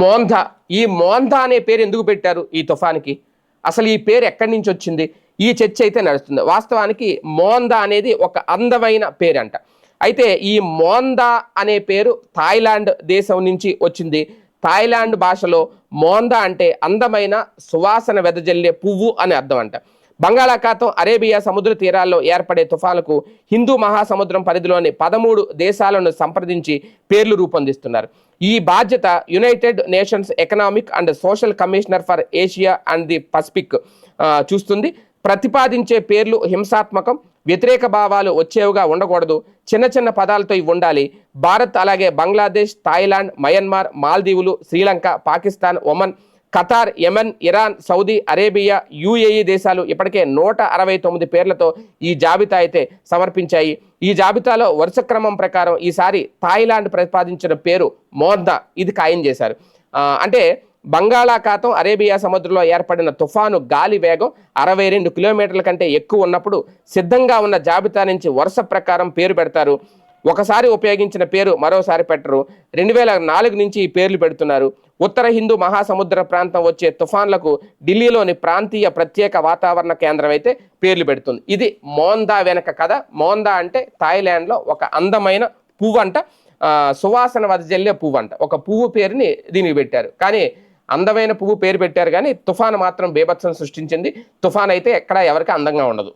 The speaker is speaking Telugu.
మోందా ఈ మోందా అనే పేరు ఎందుకు పెట్టారు ఈ తుఫాన్కి? అసలు ఈ పేరు ఎక్కడి నుంచి వచ్చింది? ఈ చర్చ అయితే నడుస్తుంది. వాస్తవానికి మోందా అనేది ఒక అందమైన పేరంట. అయితే ఈ మోందా అనే పేరు థాయిలాండ్ దేశం నుంచి వచ్చింది. థాయిలాండ్ భాషలో మోందా అంటే అందమైన సువాసన వెదజల్లే పువ్వు అని అర్థం అంట. బంగాళాఖాతం అరేబియా సముద్ర తీరాల్లో ఏర్పడే తుఫానుకు హిందూ మహాసముద్రం పరిధిలోని పదమూడు దేశాలను సంప్రదించి పేర్లు రూపొందిస్తున్నారు. ఈ బాధ్యత United Nations Economic and Social Commissioner for Asia and the Pacific చూస్తుంది. ప్రతిపాదించే పేర్లు హింసాత్మకం వ్యతిరేక భావాలు వచ్చేవిగా ఉండకూడదు. చిన్న చిన్న పదాలతో ఇవి ఉండాలి. భారత్ అలాగే Bangladesh Thailand Myanmar మాల్దీవులు Sri Lanka Pakistan Oman Qatar Yemen Iran Saudi Arabia UAE దేశాలు ఇప్పటికే నూట అరవై తొమ్మిది పేర్లతో ఈ జాబితా అయితే సమర్పించాయి. ఈ జాబితాలో వరుస క్రమం ప్రకారం ఈసారి థాయిలాండ్ ప్రతిపాదించిన పేరు మోర్దా. ఇది ఖాయం చేశారు. అంటే బంగాళాఖాతం అరేబియా సముద్రంలో ఏర్పడిన తుఫాను గాలి వేగం అరవై రెండు కిలోమీటర్ల కంటే ఎక్కువ ఉన్నప్పుడు సిద్ధంగా ఉన్న జాబితా నుంచి వరుస ప్రకారం పేరు పెడతారు. ఒకసారి ఉపయోగించిన పేరు మరోసారి పెట్టరు. రెండు వేల నాలుగు నుంచి ఈ పేర్లు పెడుతున్నారు. ఉత్తర హిందూ మహాసముద్ర ప్రాంతం వచ్చే తుఫాన్లకు ఢిల్లీలోని ప్రాంతీయ ప్రత్యేక వాతావరణ కేంద్రం అయితే పేర్లు పెడుతుంది. ఇది మోందా వెనక కథ. మోందా అంటే థాయిలాండ్లో ఒక అందమైన పువ్వు అంట సువాసన వదజల్లే పువ్వు అంట ఒక పువ్వు పేరుని దీనికి పెట్టారు. కానీ అందమైన పువ్వు పేరు పెట్టారు కానీ తుఫాను మాత్రం బేభత్సం సృష్టించింది. తుఫాన్ అయితే ఎక్కడ ఎవరికి అందంగా ఉండదు.